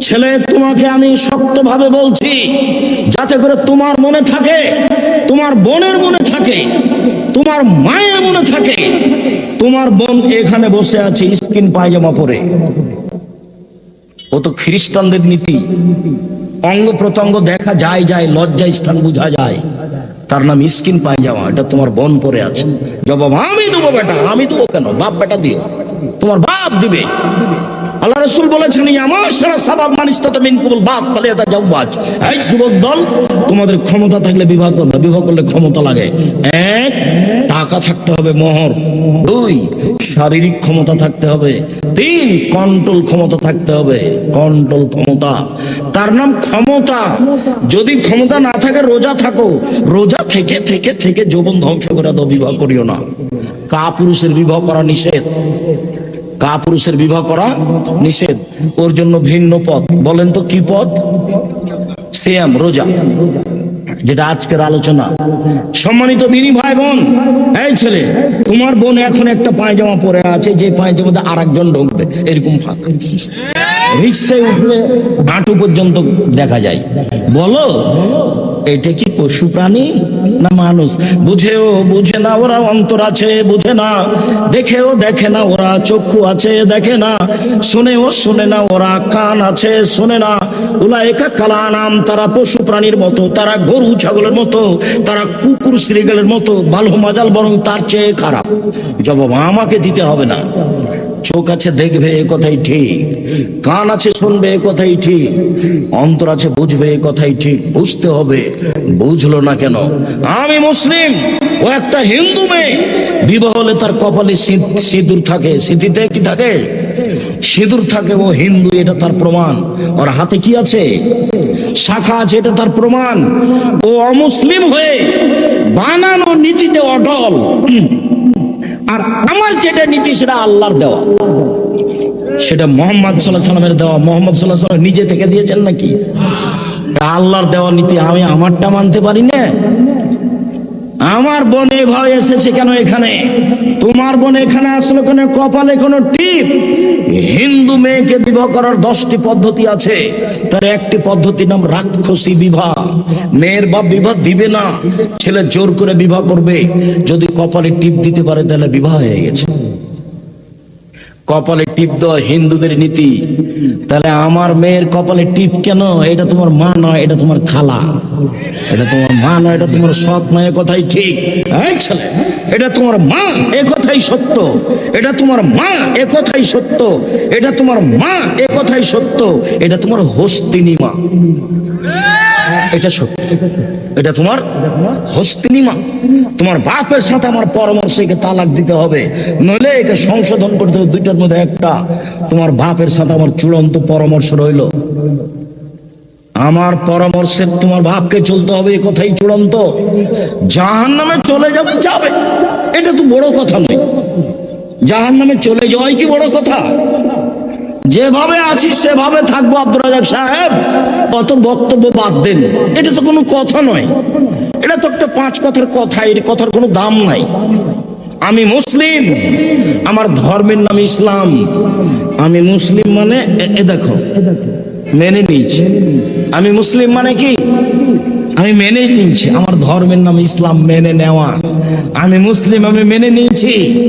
ছেলে, তোমাকে আমি শক্তভাবে বলছি, যাতে করে তোমার মনে থাকে, তোমার বোনের মনে থাকে, তোমার মায়ের মনে থাকে, তোমার বোন এখানে বসে আছে স্কিন পায়জামা পরে। ও তো খ্রিস্টানদের নীতি। অঙ্গ প্রত্যঙ্গ দেখা যায় যায়, লজ্জা স্থান বোঝা যায়। তার নাম স্কিন পায়জামা, এটা তোমার বোন পরে আছে। জবাব, আমি দেবো বেটা, আমি দেবো কেন? বাপ বেটা দিও। তোমার বাপ দিবে। আল্লাহ রসুল বলেছেন আমার সারা সাবাব মানিস মিন পালে এটা যুবক দল, তোমাদের ক্ষমতা থাকলে বিবাহ করবে, বিবাহ করলে ক্ষমতা লাগে। এক, টাকা থাকতে হবে মোহর। দুই, শারীরিক ক্ষমতা থাকতে হবে। তিন কন্ট্রোল ক্ষমতা থাকতে হবে। কন্ট্রোল ক্ষমতা। তার নাম ক্ষমতা। যদি ক্ষমতা না থাকে, রোজা থাকো। রোজা থেকে থেকে থেকে যৌবন ধ্বংস করে দাও, বিবাহ করিও না। কা পুরুষের বিবাহ করা নিষেধ। কা পুরুষের বিবাহ করা নিষেধ। ওর জন্য ভিন্ন পথ। বলেন তো কি পথ? সিয়াম, রোজা। যেটা আজকের আলোচনা। সম্মানিত দিনী ভাই বোন এই ছেলে, তোমার বোন এখন একটা পায়জামা পরে আছে, যে পায়জামাতে আর একজন ঢুকবে। এরকম ফাঁক। রিক্সায় উঠলে হাঁটু পর্যন্ত দেখা যায়। বলো, এটা কি পশু প্রাণী না মানুষ? বুঝেও বুঝে না, ওরা অন্তর আছে, বুঝে না। দেখেও দেখে না, ওরা চক্ষু আছে, দেখে না। শুনেও শুনে না, ওরা কান আছে, শুনে না। ওলা একা কালা নাম তারা পশু প্রাণীর মতো, তারা গরু ছাগলের মতো, তারা কুকুর শ্রীগালের মতো বালু মাজাল বরং তার চেয়ে খারাপ। জবাব আমাকে দিতে হবে না। চোখ আছে দেখবে এ কথাই ঠিক, কান আছে শুনবে এ কথাই ঠিক, অন্তর আছে বুঝবে এ কথাই ঠিক, বুঝতে হবে, বুঝলো না কেন? আমি মুসলিম, ও একটা হিন্দু মেয়ে, বিবাহ হলে তার কপালে সিঁদুর থাকে স্মৃতিতে কি থাকে? সিঁদুর থাকে, ও হিন্দু, এটা তার প্রমাণ। ওর হাতে কি আছে? শাখা আছে, এটা তার প্রমাণ। ও অমুসলিম হয়ে বানানো নীতিতে অটল। আর আমার যেটা নীতি, সেটা আল্লাহর দেওয়া। সেটা মোহাম্মদ সাল্লাহ সাল্লামের দেওয়া। মোহাম্মদ সাল্লাহ সাল্লাম নিজে থেকে দিয়েছেন নাকি? আল্লাহর দেওয়া নীতি, আমি আমারটা মানতে পারি না। আমার বোন এভাবে এসেছে কেন এখানে? তোমার বোন এখানে আসলে কোনো কপালে কোনো টিপ? হিন্দু মেয়েকে বিবাহ করার দশটি পদ্ধতি আছে। তার একটি পদ্ধতির নাম রাক্ষসী বিবাহ। মেয়ের বাপ বিবাহ দিবে না। ছেলে জোর করে বিবাহ করবে। যদি কপালে টিপ দিতে পারে, তাহলে বিবাহ হয়ে গেছে। কপালে টিপ দেওয়া হিন্দুদের নীতি। তাহলে আমার মেয়ের কপালে টিপ কেন? এটা তোমার মা নয়, এটা তোমার খালা। এটা তোমার মা নয়, এটা তোমার সৎ মায়ের কথাই ঠিক। এটা তোমার মা, এ কথাই সত্য। এটা তোমার মা, এ কথাই সত্য। এটা তোমার মা, এ কথাই সত্য। এটা তোমার হস্তিনী মা। এটা সত্য। এটা তোমার হস্তিনী মা তোমার বাপের সাথে আমার পরামর্শ একে তালাক দিতে হবে। নইলে একে সংশোধন করতে হবে দুইটার মধ্যে একটা। তোমার বাপের সাথে আমার চূড়ান্ত পরামর্শ রইল। আমার পরামর্শে তোমার বাপকে চলতে হবে, এ কথাই চূড়ান্ত। জাহান নামে চলে যাবে যাবে। এটা তো বড় কথা নয়। জাহান নামে চলে যাওয়াই কি বড় কথা? যেভাবে আছি, সেভাবে থাকব আব্দুর রাজাক সাহেব। অত বক্তব্য বাদ দেন। এটা তো কোনো কথা নয়। এটা তো একটা পাঁচ কথার কথা এর কথার কোনো দাম নাই। আমি মুসলিম, আমার ধর্মের নাম ইসলাম। আমি মুসলিম মানে এ- দেখো, মেনে নিয়েছি। আমি মুসলিম মানে কি? আমি মেনে নিয়েছি, আমার ধর্মের নাম ইসলাম, মেনে নেওয়া। আমি মুসলিম, আমি মেনে নিয়েছি।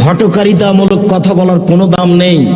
হটকারিতামূলক কথা বলার কোনো দাম নেই।